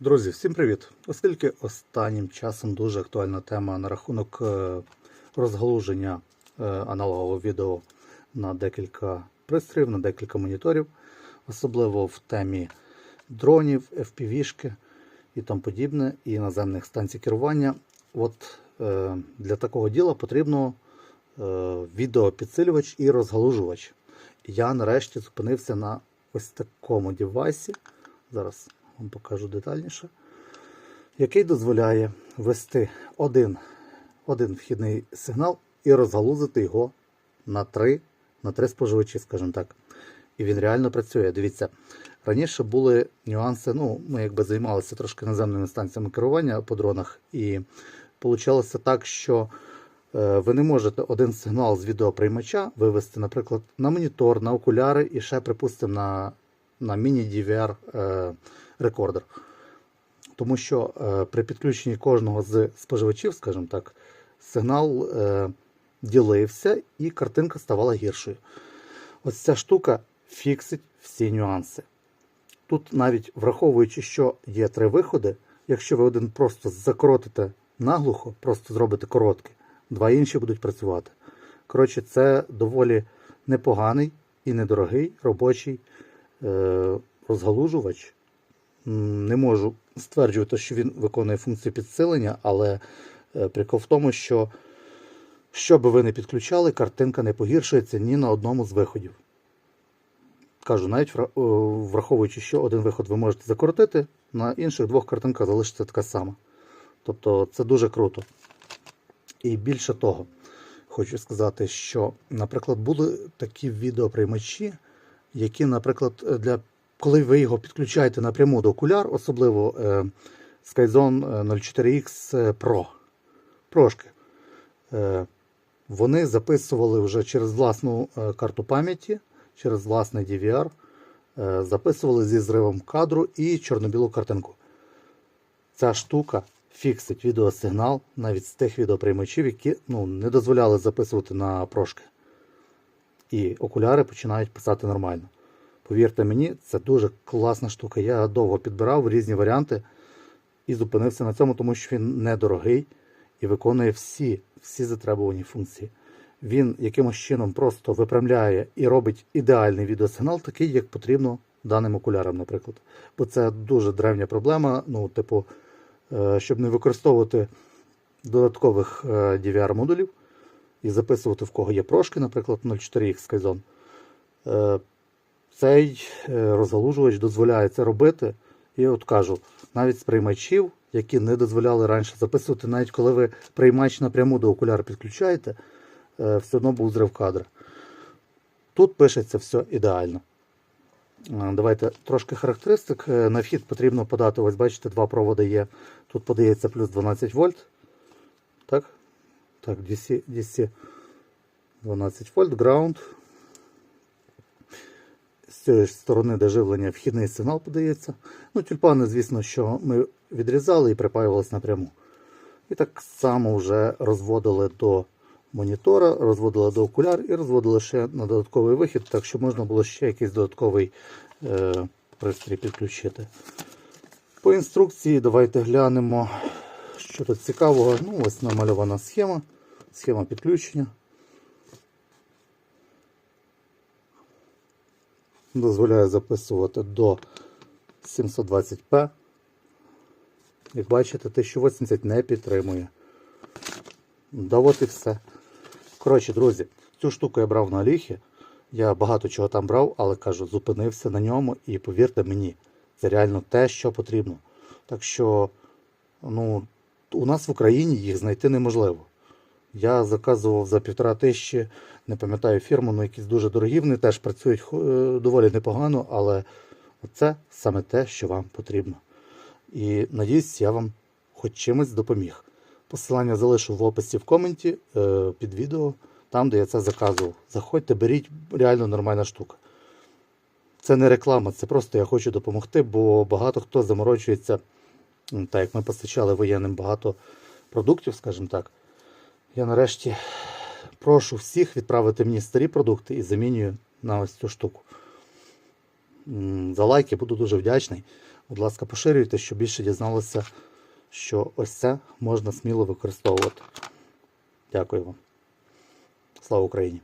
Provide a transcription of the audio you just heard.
Друзі, всім привіт! Оскільки останнім часом дуже актуальна тема на рахунок е, розгалуження е, аналогового відео на декілька пристроїв, на декілька моніторів, особливо в темі дронів, FPV-шки і тому подібне, і наземних станцій керування. От е, для такого діла потрібно відеопідсилювач і розгалужувач. Я нарешті зупинився на ось такому девайсі. Зараз вам покажу детальніше, який дозволяє ввести один, один вхідний сигнал і розгалузити його на три, на три споживачі, скажімо так. І він реально працює. Дивіться, раніше були нюанси. Ну, ми якби займалися трошки наземними станціями керування по дронах, і вийшло так, що е, ви не можете один сигнал з відеоприймача вивести, наприклад, на монітор, на окуляри і ще, припустимо, на, на міні-DVR е, рекордер. Тому що е, при підключенні кожного з споживачів, скажімо так, сигнал е, ділився і картинка ставала гіршою. Ось ця штука фіксить всі нюанси. Тут навіть враховуючи, що є три виходи, якщо ви один просто закоротите наглухо, просто зробите короткий, два інші будуть працювати. Коротше, це доволі непоганий і недорогий робочий розгалужувач. Не можу стверджувати, що він виконує функцію підсилення, але е, прикол в тому, що що би ви не підключали, картинка не погіршується ні на одному з виходів. Кажу, навіть враховуючи, що один виход ви можете закоротити, на інших двох картинка залишиться така сама. Тобто це дуже круто. І більше того, хочу сказати, що, наприклад, були такі відеоприймачі, які, наприклад, для коли ви його підключаєте напряму до окуляр, особливо е, Skyzone 04X Pro, прошки, е, вони записували вже через власну е, карту пам'яті, через власний DVR, е, записували зі зривом кадру і чорно-білу картинку. Ця штука фіксить відеосигнал навіть з тих відеоприймачів, які ну, не дозволяли записувати на прошки. І окуляри починають писати нормально. Повірте мені, це дуже класна штука. Я довго підбирав різні варіанти і зупинився на цьому, тому що він недорогий і виконує всі, всі затребувані функції. Він якимось чином просто випрямляє і робить ідеальний відеосигнал, такий, як потрібно даним окулярам, наприклад. Бо це дуже древня проблема. Ну, типу, е, щоб не використовувати додаткових е, DVR-модулів і записувати в кого є прошки, наприклад, 04X Skyzone. Цей е, розгалужувач дозволяє це робити. І от кажу, навіть з приймачів, які не дозволяли раніше записувати, навіть коли ви приймач напряму до окуляра підключаєте, е, все одно був зрив кадра. Тут пишеться все ідеально. Е, Давайте трошки характеристик. На вхід потрібно подати, ось бачите, два проводи є. Тут подається плюс 12 вольт. Так? Так, DC, DC 12 вольт, ground. Цієї сторони, де живлення, вхідний сигнал подається. Ну, тюльпани, звісно, що ми відрізали і припаювалися напряму. І так само вже розводили до монітора, розводили до окуляр і розводили ще на додатковий вихід, так що можна було ще якийсь додатковий е, пристрій підключити. По інструкції давайте глянемо, що тут цікавого. Ну, ось намальована схема, схема підключення. Дозволяє записувати до 720p. Як бачите, 1080 не підтримує. Да от і все. Коротше, друзі, цю штуку я брав на Аліхі. Я багато чого там брав, але кажу, зупинився на ньому і повірте мені, це реально те, що потрібно. Так що, ну, у нас в Україні їх знайти неможливо. Я заказував за півтора тисячі, не пам'ятаю фірму, але якісь дуже дорогі. Вони теж працюють е, доволі непогано, але це саме те, що вам потрібно. І надіюсь, я вам хоч чимось допоміг. Посилання залишу в описі в коменті е, під відео, там, де я це заказував. Заходьте, беріть, реально нормальна штука. Це не реклама, це просто я хочу допомогти, бо багато хто заморочується, так як ми постачали воєнним багато продуктів, скажімо так. Я нарешті прошу всіх відправити мені старі продукти і замінюю на ось цю штуку. За лайки буду дуже вдячний. Будь ласка, поширюйте, щоб більше дізналося, що ось це можна сміло використовувати. Дякую вам. Слава Україні!